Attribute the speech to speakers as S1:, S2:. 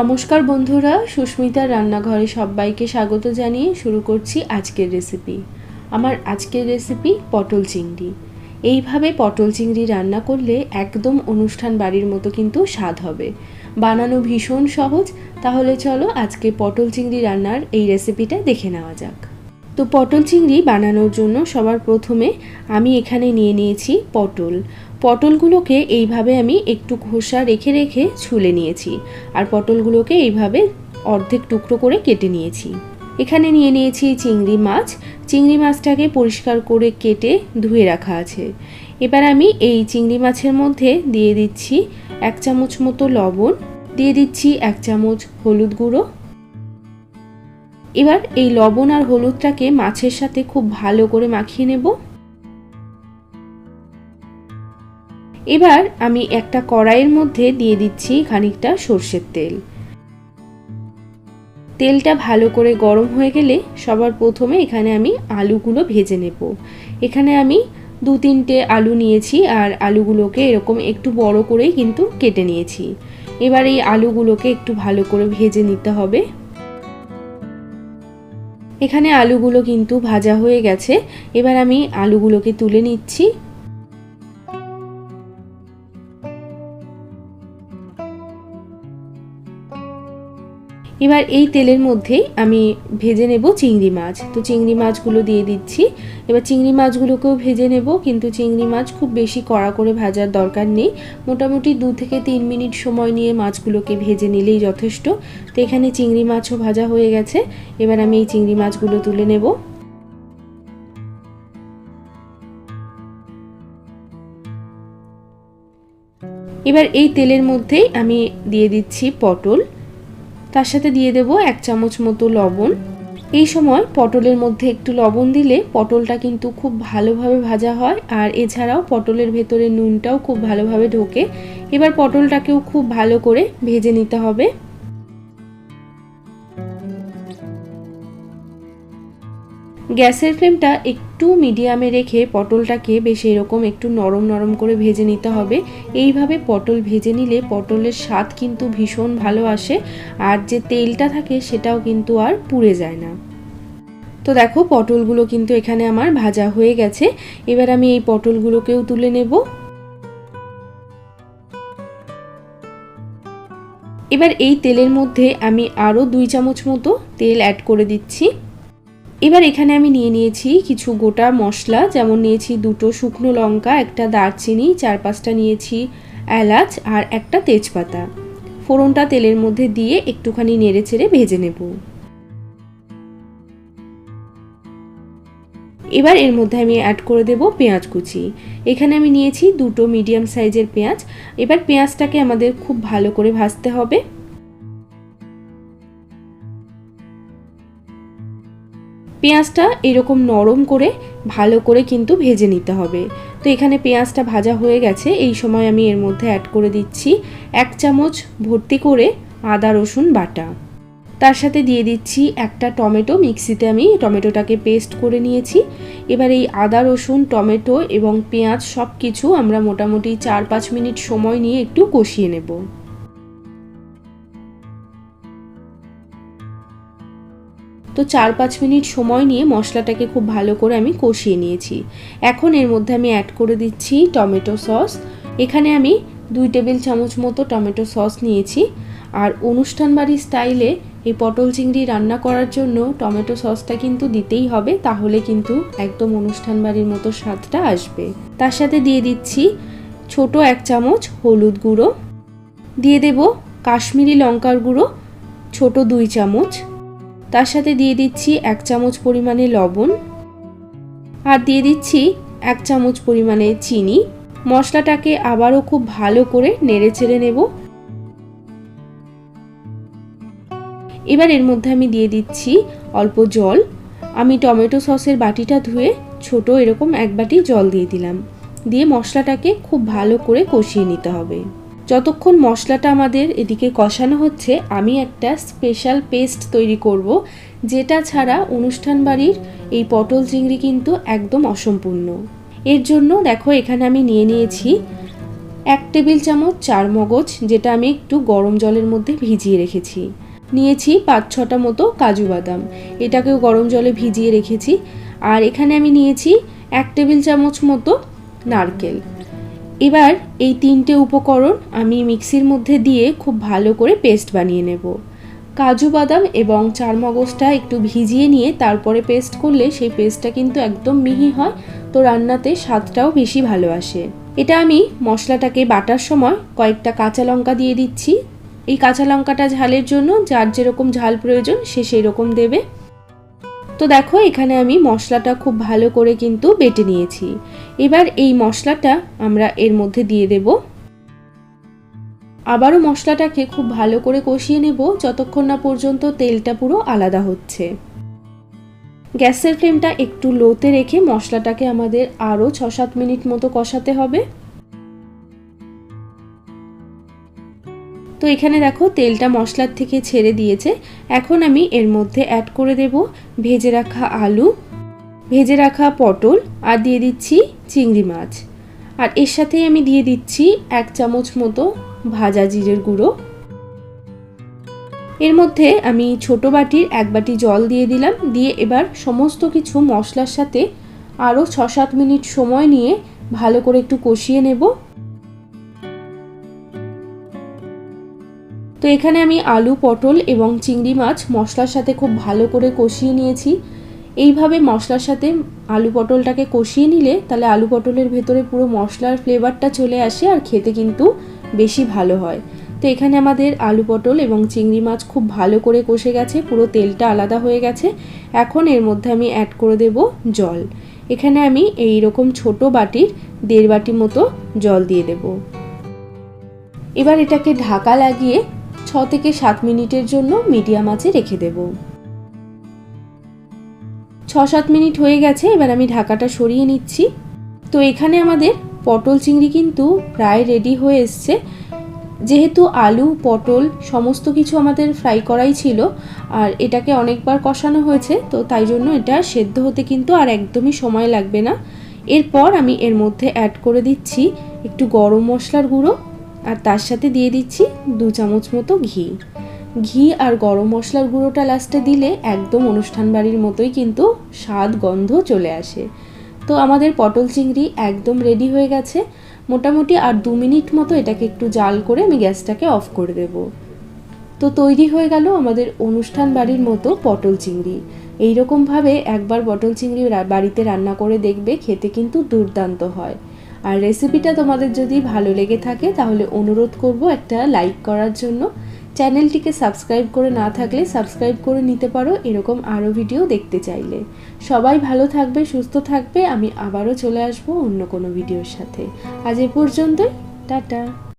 S1: নমস্কার বন্ধুরা, সুস্মিতার রান্নাঘরে সবাইকে স্বাগত জানিয়ে শুরু করছি আজকের রেসিপি আমার আজকের রেসিপি পটল চিংড়ি। এইভাবে পটল চিংড়ি রান্না করলে একদম অনুষ্ঠান বাড়ির মতো কিন্তু স্বাদ হবে। বানানো ভীষণ সহজ, তাহলে চলো আজকে পটল চিংড়ি রান্নার এই রেসিপিটা দেখে নেওয়া যাক। তো পটল চিংড়ি বানানোর জন্য সবার প্রথমে আমি এখানে নিয়ে নিয়েছি পটল। পটলগুলোকে এইভাবে আমি একটু খোসা রেখে রেখে ছুলে নিয়েছি আর পটলগুলোকে এইভাবে অর্ধেক টুকরো করে কেটে নিয়েছি। এখানে নিয়ে নিয়েছি চিংড়ি মাছ। চিংড়ি মাছটাকে পরিষ্কার করে কেটে ধুয়ে রাখা আছে। এবার আমি এই চিংড়ি মাছের মধ্যে দিয়ে দিচ্ছি এক চামচ মতো লবণ, দিয়ে দিচ্ছি এক চামচ হলুদ গুঁড়ো এবার এই লবণ আর হলুদটাকে মাছের সাথে খুব ভালো করে মাখিয়ে নেব। এবার আমি একটা কড়াইয়ের মধ্যে দিয়ে দিচ্ছি খানিকটা সর্ষের তেল। তেলটা ভালো করে গরম হয়ে গেলে সবার প্রথমে এখানে আমি আলুগুলো ভেজে নেব। এখানে আমি দু তিনটে আলু নিয়েছি আর আলুগুলোকে এরকম একটু বড় করেই কিন্তু কেটে নিয়েছি। এবার এই আলুগুলোকে একটু ভালো করে ভেজে নিতে হবে। এখানে আলুগুলো কিন্তু ভাজা হয়ে গেছে। এবার আমি আলুগুলোকে তুলে নিচ্ছি। এবার এই তেলের মধ্যেই আমি ভেজে নেব চিংড়ি মাছ। তো চিংড়ি মাছগুলো দিয়ে দিচ্ছি। এবার চিংড়ি মাছগুলোকেও ভেজে নেব, কিন্তু চিংড়ি মাছ খুব বেশি কড়া করে ভাজার দরকার নেই। মোটামুটি দু থেকে তিন মিনিট সময় নিয়ে মাছগুলোকে ভেজে নিলেই যথেষ্ট। তো এখানে চিংড়ি মাছও ভাজা হয়ে গেছে। এবার আমি এই চিংড়ি মাছগুলো তুলে নেব। এবার এই তেলের মধ্যেই আমি দিয়ে দিচ্ছি পটল। তার সাথে দিয়ে দেব এক চামচ মতো লবণ। এই সময় পটলের মধ্যে একটু লবণ দিলে পটলটা কিন্তু খুব ভালোভাবে ভাজা হয় আর এছাড়াও পটলের ভেতরে নুনটাও খুব ভালোভাবে ঢোকে। এবার পটলটাকেও খুব ভালো করে ভেজে নিতে হবে। গ্যাসের ফ্লেমটা একটু মিডিয়ামে রেখে পটলটাকে বেশ এরকম একটু নরম নরম করে ভেজে নিতে হবে। এইভাবে পটল ভেজে নিলে পটলের স্বাদ কিন্তু ভীষণ ভালো আসে আর যে তেলটা থাকে সেটাও কিন্তু আর পুড়ে যায় না। তো দেখো পটলগুলো কিন্তু এখানে আমার ভাজা হয়ে গেছে। এবার আমি এই পটলগুলোকেও তুলে নেব। এবার এই তেলের মধ্যে আমি আরও দুই চামচ মতো তেল অ্যাড করে দিচ্ছি। এবার এখানে আমি নিয়ে নিয়েছি কিছু গোটা মশলা, যেমন নিয়েছি দুটো শুকনো লঙ্কা, একটা দারচিনি, চার পাঁচটা নিয়েছি এলাচ আর একটা তেজপাতা। ফোড়নটা তেলের মধ্যে দিয়ে একটুখানি নেড়ে চেড়ে ভেজে নেব। এবার এর মধ্যে আমি অ্যাড করে দেব পেঁয়াজ কুচি। এখানে আমি নিয়েছি দুটো মিডিয়াম সাইজের পেঁয়াজ। এবার পেঁয়াজটাকে আমাদের খুব ভালো করে ভাজতে হবে। পেঁয়াজটা এরকম নরম করে ভালো করে কিন্তু ভেজে নিতে হবে। তো এখানে পেঁয়াজটা ভাজা হয়ে গেছে। এই সময় আমি এর মধ্যে অ্যাড করে দিচ্ছি এক চামচ ভর্তি করে আদা, রসুন বাটা। তার সাথে দিয়ে দিচ্ছি একটা টমেটো। মিক্সিতে আমি টমেটোটাকে পেস্ট করে নিয়েছি। এবার এই আদা, রসুন, টমেটো এবং পেঁয়াজ সব কিছু আমরা মোটামুটি চার পাঁচ মিনিট সময় নিয়ে একটু কষিয়ে নেব। তো চার পাঁচ মিনিট সময় নিয়ে মশলাটাকে খুব ভালো করে আমি কষিয়ে নিয়েছি। এখন এর মধ্যে আমি অ্যাড করে দিচ্ছি টমেটো সস। এখানে আমি দুই টেবিল চামচ মতো টমেটো সস নিয়েছি। আর অনুষ্ঠান বাড়ির স্টাইলে এই পটল চিংড়ি রান্না করার জন্য টমেটো সসটা কিন্তু দিতেই হবে, তাহলে কিন্তু একদম অনুষ্ঠান বাড়ির মতো স্বাদটা আসবে। তার সাথে দিয়ে দিচ্ছি ছোট এক চামচ হলুদ গুঁড়ো। দিয়ে দেব কাশ্মীরি লঙ্কার গুঁড়ো, ছোট দুই চামচ তার সাথে দিয়ে দিচ্ছি এক চামচ পরিমাণে লবণ আর দিয়ে দিচ্ছি এক চামচ পরিমাণে চিনি। মশলাটাকে আবারও খুব ভালো করে নেড়ে ছেড়ে নেব। এবার এর মধ্যে আমি দিয়ে দিচ্ছি অল্প জল। আমি টমেটো সসের বাটিটা ধুয়ে ছোট এরকম এক বাটি জল দিয়ে দিলাম। দিয়ে মশলাটাকে খুব ভালো করে কষিয়ে নিতে হবে। যতক্ষণ মশলাটা আমাদের এদিকে কষানো হচ্ছে, আমি একটা স্পেশাল পেস্ট তৈরি করব, যেটা ছাড়া অনুষ্ঠান বাড়ির এই পটল চিংড়ি কিন্তু একদম অসম্পূর্ণ। এর জন্য দেখো এখানে আমি নিয়ে নিয়েছি এক টেবিল চামচ চার মগজ, যেটা আমি একটু গরম জলের মধ্যে ভিজিয়ে রেখেছি। নিয়েছি পাঁচ ছটা মতো কাজু বাদাম, এটাকেও গরম জলে ভিজিয়ে রেখেছি। আর এখানে আমি নিয়েছি এক টেবিল চামচ মতো নারকেল। এবার এই তিনটে উপকরণ আমি মিক্সির মধ্যে দিয়ে খুব ভালো করে পেস্ট বানিয়ে নেব। কাজু বাদাম এবং চারমগজটা একটু ভিজিয়ে নিয়ে তারপরে পেস্ট করলে সেই পেস্টটা কিন্তু একদম মিহি হয়, তো রান্নাতে স্বাদটাও বেশি ভালো আসে। এটা আমি মশলাটাকে বাটার সময় কয়েকটা কাঁচা লঙ্কা দিয়ে দিচ্ছি। এই কাঁচা লঙ্কাটা ঝালের জন্য, যার যেরকম ঝাল প্রয়োজন সে সেই রকম দেবে। তো দেখো, এখানে আমি মশলাটা খুব ভালো করে কিন্তু বেটে নিয়েছি। এবার এই মশলাটা আমরা এর মধ্যে দিয়ে দেব। আবারও মশলাটাকে খুব ভালো করে কষিয়ে নেব, যতক্ষণ না পর্যন্ত তেলটা পুরো আলাদা হচ্ছে। গ্যাসের ফ্লেমটা একটু লোতে রেখে মশলাটাকে আমাদের আরও ছ সাত মিনিট মতো কষাতে হবে। তো এখানে দেখো তেলটা মশলার থেকে ছেড়ে দিয়েছে। এখন আমি এর মধ্যে অ্যাড করে দেব ভেজে রাখা আলু, ভেজে রাখা পটল আর দিয়ে দিচ্ছি চিংড়ি মাছ। আর এর সাথেই আমি দিয়ে দিচ্ছি এক চামচ মতো ভাজা জিরের গুঁড়ো। এর মধ্যে আমি ছোট বাটির এক বাটি জল দিয়ে দিলাম। দিয়ে এবার সমস্ত কিছু মশলার সাথে আরও ছ সাত মিনিট সময় নিয়ে ভালো করে একটু কষিয়ে নেব। তো এখানে আমি আলু, পটল এবং চিংড়ি মাছ মশলার সাথে খুব ভালো করে কষিয়ে নিয়েছি। এইভাবে মশলার সাথে আলু, পটলটাকে কষিয়ে নিলে তাহলে আলু, পটলের ভেতরে পুরো মশলার ফ্লেভারটা চলে আসে আর খেতে কিন্তু বেশি ভালো হয়। তো এখানে আমাদের আলু, পটল এবং চিংড়ি মাছ খুব ভালো করে কষে গেছে, পুরো তেলটা আলাদা হয়ে গেছে। এখন এর মধ্যে আমি অ্যাড করে দেব জল। এখানে আমি এই রকম ছোট বাটির দেড় বাটি মতো জল দিয়ে দেব। এবার এটাকে ঢাকা লাগিয়ে থেকে সাত মিনিটের জন্য মিডিয়াম আঁচে রেখে দেব। ছ সাত মিনিট হয়ে গেছে, এবার আমি ঢাকাটা সরিয়ে নিচ্ছি। তো এখানে আমাদের পটল চিংড়ি কিন্তু প্রায় রেডি হয়ে এসছে। যেহেতু আলু, পটল সমস্ত কিছু আমাদের ফ্রাই করাই ছিল, আর এটাকে অনেকবার কষানো হয়েছে, তো তাই জন্য এটা সেদ্ধ হতে কিন্তু আর একদমই সময় লাগবে না। এরপর আমি এর মধ্যে অ্যাড করে দিচ্ছি একটু গরম মশলার গুঁড়ো। আর তার সাথে দিয়ে দিচ্ছি দু চামচ মতো ঘি। ঘি আর গরম মশলার গুঁড়োটা লাস্টে দিলে একদম অনুষ্ঠান বাড়ির মতোই কিন্তু স্বাদ গন্ধ চলে আসে। তো আমাদের পটল চিংড়ি একদম রেডি হয়ে গেছে। মোটামুটি আর দু মিনিট মতো এটাকে একটু জাল করে আমি গ্যাসটাকে অফ করে দেব। তো তৈরি হয়ে গেল আমাদের অনুষ্ঠান বাড়ির মতো পটল চিংড়ি। এইরকমভাবে একবার পটল চিংড়ি বাড়িতে রান্না করে দেখবে, খেতে কিন্তু দুর্দান্ত হয়। আর রেসিপিটা তোমাদের যদি ভালো লেগে থাকে, তাহলে অনুরোধ করব একটা লাইক করার জন্য। চ্যানেলটিকে সাবস্ক্রাইব করে না থাকলে সাবস্ক্রাইব করে নিতে পারো, এরকম আরও ভিডিও দেখতে চাইলে। সবাই ভালো থাকবে, সুস্থ থাকবে, আমি আবারও চলে আসব অন্য কোনো ভিডিওর সাথে। আজ এ পর্যন্তই, টাটা।